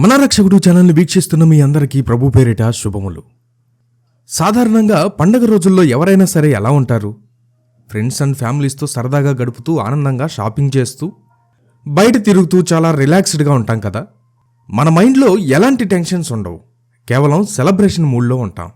మన రక్షకుడు ఛానల్ని వీక్షిస్తున్న మీ అందరికీ ప్రభు పేరిట శుభములు. సాధారణంగా పండగ రోజుల్లో ఎవరైనా సరే ఎలా ఉంటారు? ఫ్రెండ్స్ అండ్ ఫ్యామిలీస్తో సరదాగా గడుపుతూ ఆనందంగా షాపింగ్ చేస్తూ బయట తిరుగుతూ చాలా రిలాక్స్డ్గా ఉంటాం కదా? మన మైండ్లో ఎలాంటి టెన్షన్స్ ఉండవు. కేవలం సెలబ్రేషన్ మూడ్లో ఉంటాం.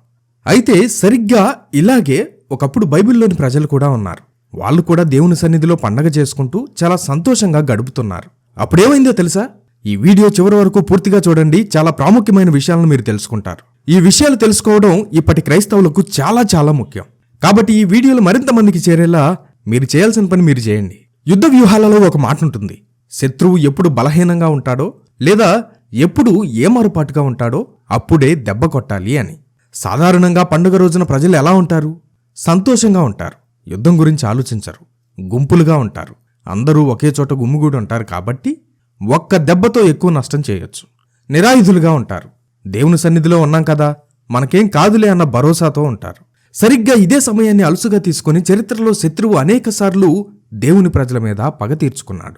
అయితే సరిగ్గా ఇలాగే ఒకప్పుడు బైబిల్లోని ప్రజలు కూడా ఉన్నారు. వాళ్ళు కూడా దేవుని సన్నిధిలో పండగ చేసుకుంటూ చాలా సంతోషంగా గడుపుతున్నారు. అప్పుడేమైందో తెలుసా? ఈ వీడియో చివరి వరకు పూర్తిగా చూడండి. చాలా ప్రాముఖ్యమైన విషయాలను మీరు తెలుసుకుంటారు. ఈ విషయాలు తెలుసుకోవడం ఇప్పటి క్రైస్తవులకు చాలా చాలా ముఖ్యం. కాబట్టి ఈ వీడియోలు మరింత మందికి చేరేలా మీరు చేయాల్సిన పని మీరు చేయండి. యుద్ధ వ్యూహాలలో ఒక మాట ఉంటుంది. శత్రువు ఎప్పుడు బలహీనంగా ఉంటాడో లేదా ఎప్పుడు ఏమారుపాటుగా ఉంటాడో అప్పుడే దెబ్బ కొట్టాలి అని. సాధారణంగా పండుగ రోజున ప్రజలు ఎలా ఉంటారు? సంతోషంగా ఉంటారు. యుద్ధం గురించి ఆలోచించరు. గుంపులుగా ఉంటారు. అందరూ ఒకే చోట గుమ్మిగూడి ఉంటారు కాబట్టి ఒక్క దెబ్బతో ఎక్కువ నష్టం చేయొచ్చు. నిరాయుధులుగా ఉంటారు. దేవుని సన్నిధిలో ఉన్నాం కదా మనకేం కాదులే అన్న భరోసాతో ఉంటారు. సరిగ్గా ఇదే సమయాన్ని అలుసుగా తీసుకుని చరిత్రలో శత్రువు అనేకసార్లు దేవుని ప్రజల మీద పగ తీర్చుకున్నాడు.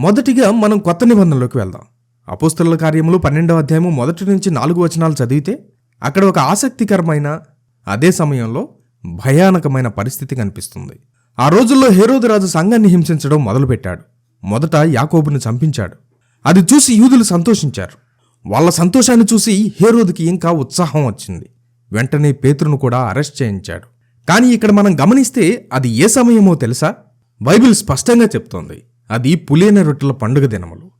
మొదటిగా మనం కొత్త నిబంధనలోకి వెళ్దాం. అపోస్తల కార్యములు పన్నెండవ అధ్యాయము మొదటి నుంచి నాలుగు వచనాలు చదివితే అక్కడ ఒక ఆసక్తికరమైన అదే సమయంలో భయానకమైన పరిస్థితి కనిపిస్తుంది. ఆ రోజుల్లో హేరోదు రాజు సంఘాన్ని హింసించడం మొదలుపెట్టాడు. మొదట యాకోబును చంపించాడు. అది చూసి యూదులు సంతోషించారు. వాళ్ళ సంతోషాన్ని చూసి హేరోదుకి ఇంకా ఉత్సాహం వచ్చింది. వెంటనే పేతురును కూడా అరెస్ట్ చేయించాడు. కానీ ఇక్కడ మనం గమనిస్తే అది ఏ సమయమో తెలుసా? బైబిల్ స్పష్టంగా చెప్తోంది. అది పులియన రొట్టెల పండుగ దినములు.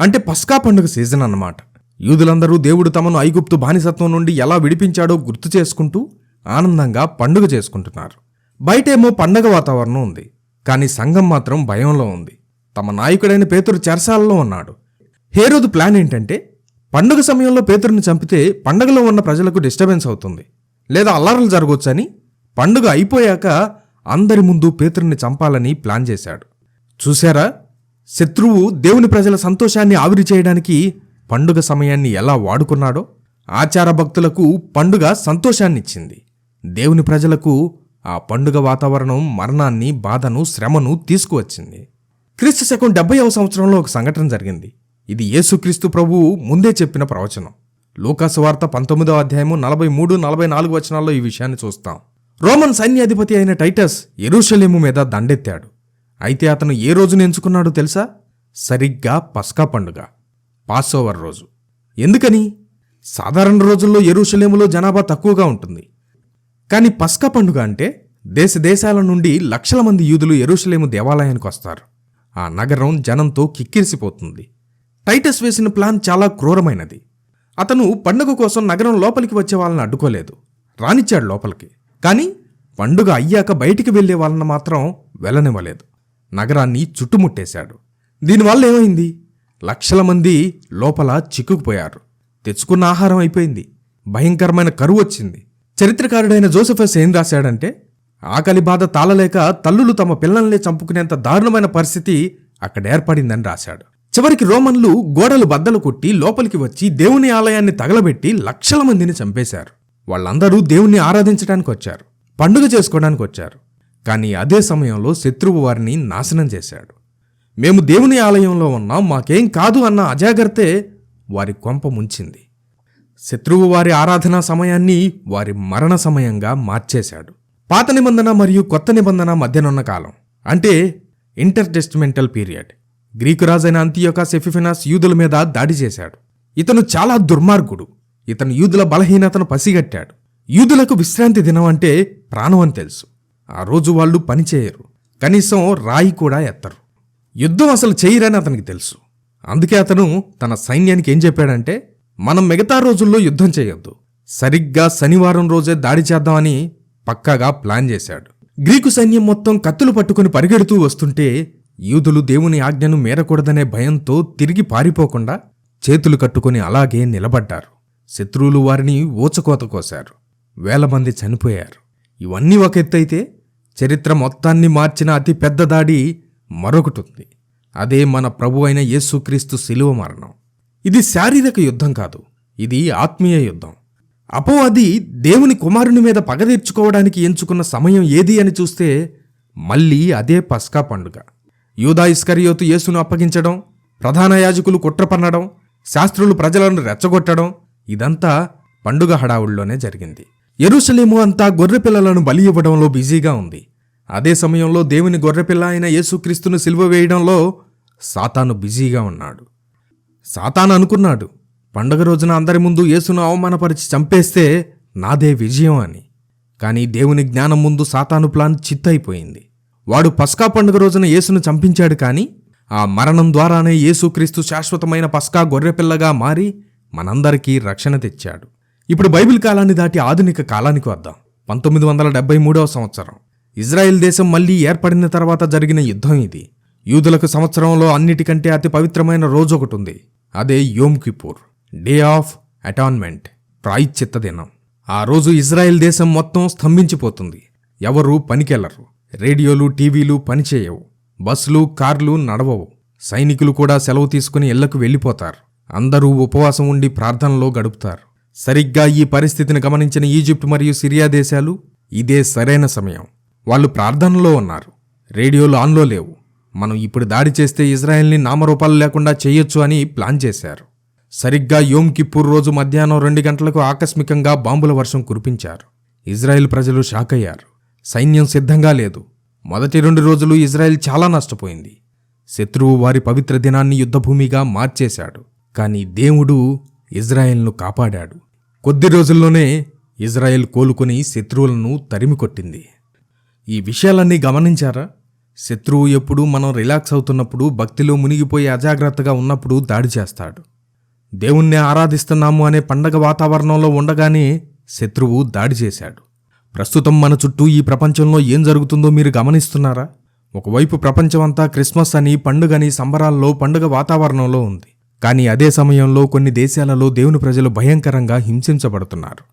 అంటే పస్కా పండుగ సీజన్ అన్నమాట. యూదులందరూ దేవుడు తమను ఐగుప్తు బానిసత్వం నుండి ఎలా విడిపించాడో గుర్తు చేసుకుంటూ ఆనందంగా పండుగ చేసుకుంటున్నారు. బయటేమో పండగ వాతావరణం ఉంది. కానీ సంఘం మాత్రం భయంలో ఉంది. తమ నాయకుడైన పేతురు చెరసాలలో ఉన్నాడు. హేరోదు ప్లాన్ ఏంటంటే పండుగ సమయంలో పేతురుని చంపితే పండుగలో ఉన్న ప్రజలకు డిస్టర్బెన్స్ అవుతుంది. లేదా అల్లర్లు జరగవచ్చని పండుగ అయిపోయాక అందరి ముందు పేతురుని చంపాలని ప్లాన్ చేశాడు. చూశారా? శత్రువు దేవుని ప్రజల సంతోషాన్ని ఆవిరి చేయడానికి పండుగ సమయాన్ని ఎలా వాడుకున్నాడో? ఆచార భక్తులకు పండుగ సంతోషాన్నిచ్చింది. దేవుని ప్రజలకు ఆ పండుగ వాతావరణం మరణాన్ని బాధను శ్రమను తీసుకువచ్చింది. క్రీస్తు శకం డెబ్బైవ సంవత్సరంలో ఒక సంఘటన జరిగింది. ఇది యేసుక్రీస్తు ప్రభువు ముందే చెప్పిన ప్రవచనం. లూకాసు వార్త పంతొమ్మిదవ అధ్యాయము నలభై మూడు నలభై నాలుగు వచనాల్లో ఈ విషయాన్ని చూస్తాం. రోమన్ సైన్యాధిపతి అయిన టైటస్ ఎరుషలేము మీద దండెత్తాడు. అయితే అతను ఏ రోజున ఎంచుకున్నాడో తెలుసా? సరిగ్గా పస్కా పండుగ పాసోవర్ రోజు. ఎందుకని? సాధారణ రోజుల్లో ఎరుషలేములో జనాభా తక్కువగా ఉంటుంది. కానీ పస్కా పండుగ అంటే దేశ దేశాల నుండి లక్షల మంది యూదులు ఎరుషలేము దేవాలయానికి వస్తారు. ఆ నగరం జనంతో కిక్కిరిసిపోతుంది. టైటస్ వేసిన ప్లాన్ చాలా క్రూరమైనది. అతను పండుగ కోసం నగరం లోపలికి వచ్చే వాళ్ళని అడ్డుకోలేదు. రానిచ్చాడు లోపలికి. కానీ పండుగ అయ్యాక బయటికి వెళ్ళే వాళ్ళని మాత్రం వెళ్ళనివ్వలేదు. నగరాన్ని చుట్టుముట్టేశాడు. దీనివల్ల ఏమైంది? లక్షల మంది లోపల చిక్కుకుపోయారు. తెచ్చుకున్న ఆహారం అయిపోయింది. భయంకరమైన కరువు వచ్చింది. చరిత్రకారుడైన జోసెఫస్ ఏం రాశాడంటే ఆకలి బాధ తాళలేక తల్లులు తమ పిల్లల్ని చంపుకునేంత దారుణమైన పరిస్థితి అక్కడ ఏర్పడిందని రాశాడు. చివరికి రోమన్లు గోడలు బద్దలు కొట్టి లోపలికి వచ్చి దేవుని ఆలయాన్ని తగలబెట్టి లక్షల మందిని చంపేశారు. వాళ్ళందరూ దేవుణ్ణి ఆరాధించడానికి వచ్చారు పండుగ చేసుకోవడానికి వచ్చారు. కానీ అదే సమయంలో శత్రువు వారిని నాశనం చేశాడు. మేము దేవుని ఆలయంలో ఉన్నాం మాకేం కాదు అన్న అజాగ్రత్తే వారి కొంప ముంచింది. శత్రువు వారి ఆరాధనా సమయాన్ని వారి మరణ సమయంగా మార్చేశాడు. పాత నిబంధన మరియు కొత్త నిబంధన మధ్యనున్న కాలం. అంటే ఇంటర్టెస్టిమెంటల్ పీరియడ్. గ్రీకు రాజైన అంతియోకా సెఫిఫినాస్ యూదుల మీద దాడి చేశాడు. ఇతను చాలా దుర్మార్గుడు. ఇతను యూదుల బలహీనతను పసిగట్టాడు. యూదులకు విశ్రాంతి దినం అంటే ప్రాణం అని తెలుసు. ఆ రోజు వాళ్ళు పని చేయరు. కనీసం రాయి కూడా ఎత్తరు. యుద్ధం అసలు చేయరని అతనికి తెలుసు. అందుకే అతను తన సైన్యానికి ఏం చెప్పాడంటే మనం మిగతా రోజుల్లో యుద్ధం చేయొద్దు. సరిగ్గా శనివారం రోజే దాడి చేద్దామని పక్కాగా ప్లాన్ చేశాడు. గ్రీకు సైన్యం మొత్తం కత్తులు పట్టుకుని పరిగెడుతూ వస్తుంటే యూదులు దేవుని ఆజ్ఞను మేరకూడదనే భయంతో తిరిగి పారిపోకుండా చేతులు కట్టుకుని అలాగే నిలబడ్డారు. శత్రువులు వారిని ఊచకోత కోశారు. వేల మంది చనిపోయారు. ఇవన్నీ ఒక ఎత్తైతే చరిత్ర మొత్తాన్ని మార్చిన అతి పెద్ద దాడి మరొకటి ఉంది అదే మన ప్రభు అయిన యేసుక్రీస్తు శిలువ మరణం. ఇది శారీరక యుద్ధం కాదు. ఇది ఆత్మీయ యుద్ధం. అపోవాది దేవుని కుమారుని మీద పగ తీర్చుకోవడానికి ఎంచుకున్న సమయం ఏది అని చూస్తే మళ్ళీ అదే పస్కా పండుగ. యూదా ఇస్కరియోతు యేసును అప్పగించడం ప్రధాన యాజకులు కుట్ర పన్నడం శాస్త్రులు ప్రజలను రెచ్చగొట్టడం ఇదంతా పండుగ హడావుల్లోనే జరిగింది. ఎరుసలేము అంతా గొర్రెపిల్లలను బలి ఇవ్వడంలో బిజీగా ఉంది. అదే సమయంలో దేవుని గొర్రెపిల్ల అయిన యేసుక్రీస్తును సిల్వ వేయడంలో సాతాను బిజీగా ఉన్నాడు. సాతాను అనుకున్నాడు పండగ రోజున అందరి ముందు యేసును అవమానపరిచి చంపేస్తే నాదే విజయం అని. కానీ దేవుని జ్ఞానం ముందు సాతాను ప్లాన్ చిత్తయిపోయింది వాడు పస్కా పండుగ రోజున యేసును చంపించాడు కానీ ఆ మరణం ద్వారానే యేసుక్రీస్తు శాశ్వతమైన పస్కా గొర్రెపిల్లగా మారి మనందరికీ రక్షణ తెచ్చాడు. ఇప్పుడు బైబిల్ కాలాన్ని దాటి ఆధునిక కాలానికి వద్దాం. పంతొమ్మిది వందల డెబ్బై మూడవ సంవత్సరం. ఇజ్రాయెల్ దేశం మళ్ళీ ఏర్పడిన తర్వాత జరిగిన యుద్ధం ఇది. యూదులకు సంవత్సరంలో అన్నిటికంటే అతి పవిత్రమైన రోజు ఒకటి ఉంది. అదే యోమ్ కిపూర్ డే ఆఫ్ అటాన్మెంట్ ప్రాయిశ్చిత్త దినం. ఆ రోజు ఇజ్రాయెల్ దేశం మొత్తం స్తంభించిపోతుంది. ఎవరూ పనికెళ్ళరు. రేడియోలు టీవీలు పనిచేయవు. బస్సులు కార్లు నడవవు. సైనికులు కూడా సెలవు తీసుకుని ఇళ్ళకు వెళ్ళిపోతారు. అందరూ ఉపవాసం ఉండి ప్రార్థనలో గడుపుతారు. సరిగ్గా ఈ పరిస్థితిని గమనించిన ఈజిప్ట్ మరియు సిరియా దేశాలు ఇదే సరైన సమయం. వాళ్ళు ప్రార్థనలో ఉన్నారు. రేడియోలు ఆన్లో లేవు. మనం ఇప్పుడు దాడి చేస్తే ఇజ్రాయెల్ని నామరూపాలు లేకుండా చేయొచ్చు అని ప్లాన్ చేశారు. సరిగ్గా యోమ్ కిప్పూర్ రోజు మధ్యాహ్నం రెండు గంటలకు ఆకస్మికంగా బాంబుల వర్షం కురిపించారు. ఇజ్రాయెల్ ప్రజలు షాక్ అయ్యారు. సైన్యం సిద్ధంగా లేదు. మొదటి రెండు రోజులు ఇజ్రాయెల్ చాలా నష్టపోయింది. శత్రువు వారి పవిత్ర దినాన్ని యుద్ధభూమిగా మార్చేశాడు. కానీ దేవుడు ఇజ్రాయెల్ను కాపాడాడు. కొద్ది రోజుల్లోనే ఇజ్రాయెల్ కోలుకొని శత్రువులను తరిమికొట్టింది ఈ విషయాలన్నీ గమనించారా? శత్రువు ఎప్పుడు మనం రిలాక్స్ అవుతున్నప్పుడు భక్తిలో మునిగిపోయి అజాగ్రత్తగా ఉన్నప్పుడు దాడి చేస్తాడు. దేవుణ్ణి ఆరాధిస్తున్నాము అనే పండగ వాతావరణంలో ఉండగానే శత్రువు దాడి చేశాడు. ప్రస్తుతం మన చుట్టూ ఈ ప్రపంచంలో ఏం జరుగుతుందో మీరు గమనిస్తున్నారా? ఒకవైపు ప్రపంచమంతా క్రిస్మస్ అని పండుగని సంబరాల్లో పండుగ వాతావరణంలో ఉంది. కానీ అదే సమయంలో కొన్ని దేశాలలో దేవుని ప్రజలు భయంకరంగా హింసించబడుతున్నారు.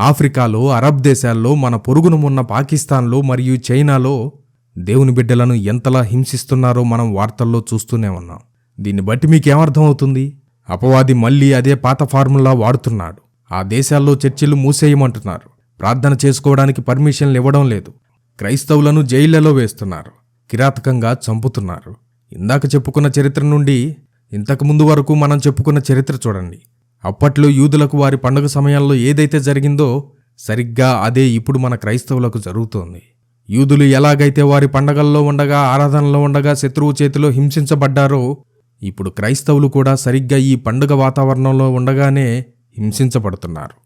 ఆఫ్రికాలో అరబ్ దేశాల్లో మన పొరుగున ఉన్న పాకిస్తాన్లో మరియు చైనాలో దేవుని బిడ్డలను ఎంతలా హింసిస్తున్నారో మనం వార్తల్లో చూస్తూనే ఉన్నాం. దీన్ని బట్టి మీకేమర్థమవుతుంది? అపవాది మళ్ళీ అదే పాత ఫార్ములా వాడుతున్నాడు. ఆ దేశాల్లో చర్చిలు మూసేయమంటున్నారు. ప్రార్థన చేసుకోవడానికి పర్మిషన్లు ఇవ్వడం లేదు. క్రైస్తవులను జైళ్ళలో వేస్తున్నారు. కిరాతకంగా చంపుతున్నారు. ఇందాక చెప్పుకున్న చరిత్ర నుండి ఇంతకు ముందు వరకు మనం చెప్పుకున్న చరిత్ర చూడండి. అప్పట్లో యూదులకు వారి పండుగ సమయంలో ఏదైతే జరిగిందో సరిగ్గా అదే ఇప్పుడు మన క్రైస్తవులకు జరుగుతోంది. యూదులు ఎలాగైతే వారి పండగల్లో ఉండగా ఆరాధనలో ఉండగా శత్రువు చేతిలో హింసించబడ్డారో ఇప్పుడు క్రైస్తవులు కూడా సరిగ్గా ఈ పండుగ వాతావరణంలో ఉండగానే హింసించబడుతున్నారు.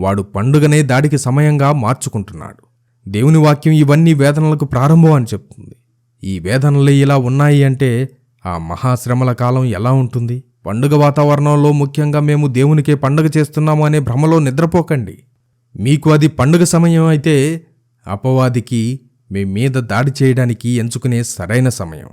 వాడు పండుగనే దాడికి సమయంగా మార్చుకుంటున్నాడు. దేవుని వాక్యం ఇవన్నీ వేదనలకు ప్రారంభం అని చెప్తుంది. ఈ వేదనలు ఇలా ఉన్నాయి అంటే ఆ మహాశ్రమల కాలం ఎలా ఉంటుంది? పండుగ వాతావరణంలో ముఖ్యంగా మేము దేవునికే పండుగ చేస్తున్నాము అనే భ్రమలో నిద్రపోకండి. మీకు అది పండుగ సమయం అయితే అపవాదికి మీ మీద దాడి చేయడానికి ఎంచుకునే సరైన సమయం.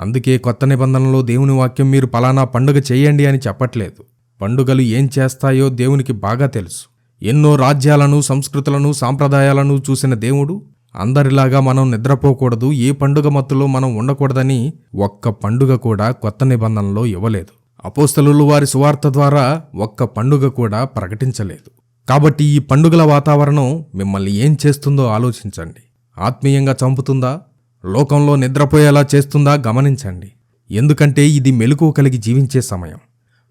అందుకే కొత్త నిబంధనలో దేవుని వాక్యం మీరు పలానా పండుగ చేయండి అని చెప్పట్లేదు. పండుగలు ఏం చేస్తాయో దేవునికి బాగా తెలుసు. ఎన్నో రాజ్యాలను సంస్కృతులను సాంప్రదాయాలను చూసిన దేవుడు అందరిలాగా మనం నిద్రపోకూడదు ఏ పండుగ మత్తులో మనం ఉండకూడదని ఒక్క పండుగ కూడా కొత్త నిబంధనలో ఇవ్వలేదు. అపోస్తలులు వారి సువార్త ద్వారా ఒక్క పండుగ కూడా ప్రకటించలేదు. కాబట్టి ఈ పండుగల వాతావరణం మిమ్మల్ని ఏం చేస్తుందో ఆలోచించండి. ఆత్మీయంగా చంపుతుందా? లోకంలో నిద్రపోయేలా చేస్తుందా గమనించండి. ఎందుకంటే ఇది మెలకువ కలిగి జీవించే సమయం.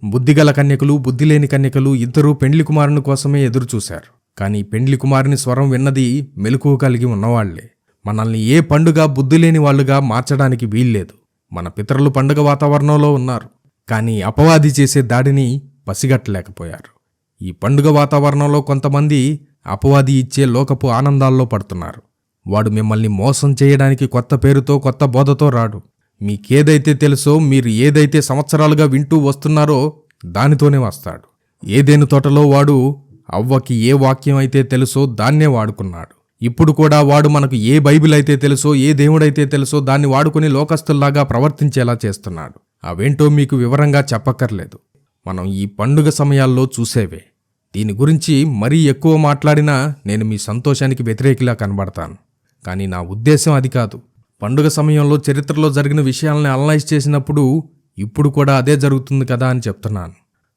బుద్ధిగల కన్యకులు బుద్ధిలేని కన్యకలు ఇద్దరూ పెండ్లి కుమారుని కోసమే ఎదురుచూశారు. కానీ పెండ్లి కుమారుని స్వరం విన్నది మెలకువ కలిగి ఉన్నవాళ్ళే. మనల్ని ఏ పండుగ బుద్ధిలేని వాళ్ళుగా మార్చడానికి వీల్లేదు. మన పితరులు పండుగ వాతావరణంలో ఉన్నారు. కానీ అపవాది చేసే దాడిని పసిగట్టలేకపోయారు. ఈ పండుగ వాతావరణంలో కొంతమంది అపవాది ఇచ్చే లోకపు ఆనందాల్లో పడుతున్నారు. వాడు మిమ్మల్ని మోసం చేయడానికి కొత్త పేరుతో కొత్త బోధతో రాడు. మీకేదైతే తెలుసో మీరు ఏదైతే సంవత్సరాలుగా వింటూ వస్తున్నారో దానితోనే వస్తాడు. ఏదేను తోటలో వాడు అవ్వకి ఏ వాక్యం అయితే తెలుసో దాన్నే వాడుకున్నాడు. ఇప్పుడు కూడా వాడు మనకు ఏ బైబిల్ అయితే తెలుసో ఏ దేవుడైతే తెలుసో దాన్ని వాడుకుని లోకస్తుల్లాగా ప్రవర్తించేలా చేస్తున్నాడు. అవేంటో మీకు వివరంగా చెప్పక్కర్లేదు. మనం ఈ పండుగ సమయాల్లో చూసేవే. దీని గురించి మరీ ఎక్కువ మాట్లాడినా నేను మీ సంతోషానికి వ్యతిరేకిలా కనబడతాను. కానీ నా ఉద్దేశం అది కాదు. పండుగ సమయంలో చరిత్రలో జరిగిన విషయాలని అనలైజ్ చేసినప్పుడు ఇప్పుడు కూడా అదే జరుగుతుంది కదా అని చెప్తున్నాను.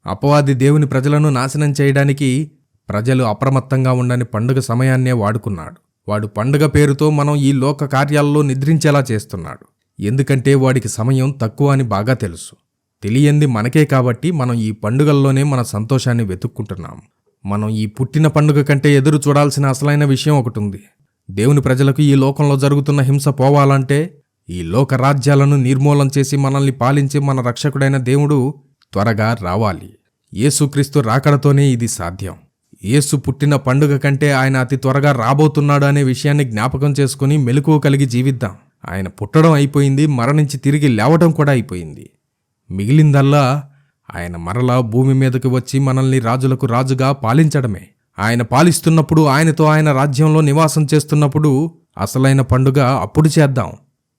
అపవాది దేవుని ప్రజలను నాశనం చేయడానికి ప్రజలు అప్రమత్తంగా ఉండని పండుగ సమయాన్నే వాడుకున్నాడు. వాడు పండుగ పేరుతో మనం ఈ లోక కార్యాల్లో నిద్రించేలా చేస్తున్నాడు. ఎందుకంటే వాడికి సమయం తక్కువ అని బాగా తెలుసు. తెలియంది మనకే కాబట్టి మనం ఈ పండుగల్లోనే మన సంతోషాన్ని వెతుక్కుంటున్నాం. మనం ఈ పుట్టిన పండుగ కంటే ఎదురు చూడాల్సిన అసలైన విషయం ఒకటి ఉంది. దేవుని ప్రజలకు ఈ లోకంలో జరుగుతున్న హింస పోవాలంటే ఈ లోక రాజ్యాలను నిర్మూలం చేసి మనల్ని పాలించే మన రక్షకుడైన దేవుడు త్వరగా రావాలి. యేసుక్రీస్తు రాకడతోనే ఇది సాధ్యం. యేసు పుట్టిన పండుగ కంటే ఆయన అతి త్వరగా రాబోతున్నాడు అనే విషయాన్ని జ్ఞాపకం చేసుకుని మెలకువ కలిగి జీవిద్దాం. ఆయన పుట్టడం అయిపోయింది మరణించి తిరిగి లేవటం కూడా అయిపోయింది. మిగిలిందల్లా ఆయన మరలా భూమి మీదకి వచ్చి మనల్ని రాజులకు రాజుగా పాలించడమే. ఆయన పాలిస్తున్నప్పుడు ఆయనతో ఆయన రాజ్యంలో నివాసం చేస్తున్నప్పుడు అసలైన పండుగ అప్పుడు చేద్దాం.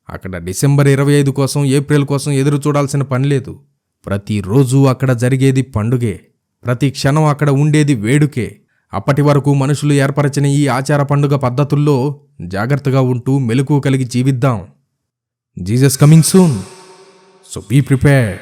అక్కడ డిసెంబర్ ఇరవై ఐదు కోసం ఏప్రిల్ కోసం ఎదురు చూడాల్సిన పని లేదు. ప్రతిరోజు అక్కడ జరిగేది పండుగే. ప్రతి క్షణం అక్కడ ఉండేది వేడుకే. అప్పటి వరకు మనుషులు ఏర్పరచిన ఈ ఆచార పండుగ పద్ధతుల్లో జాగ్రత్తగా ఉంటూ మెలకువ కలిగి జీవిద్దాం. Jesus coming soon. So be prepared.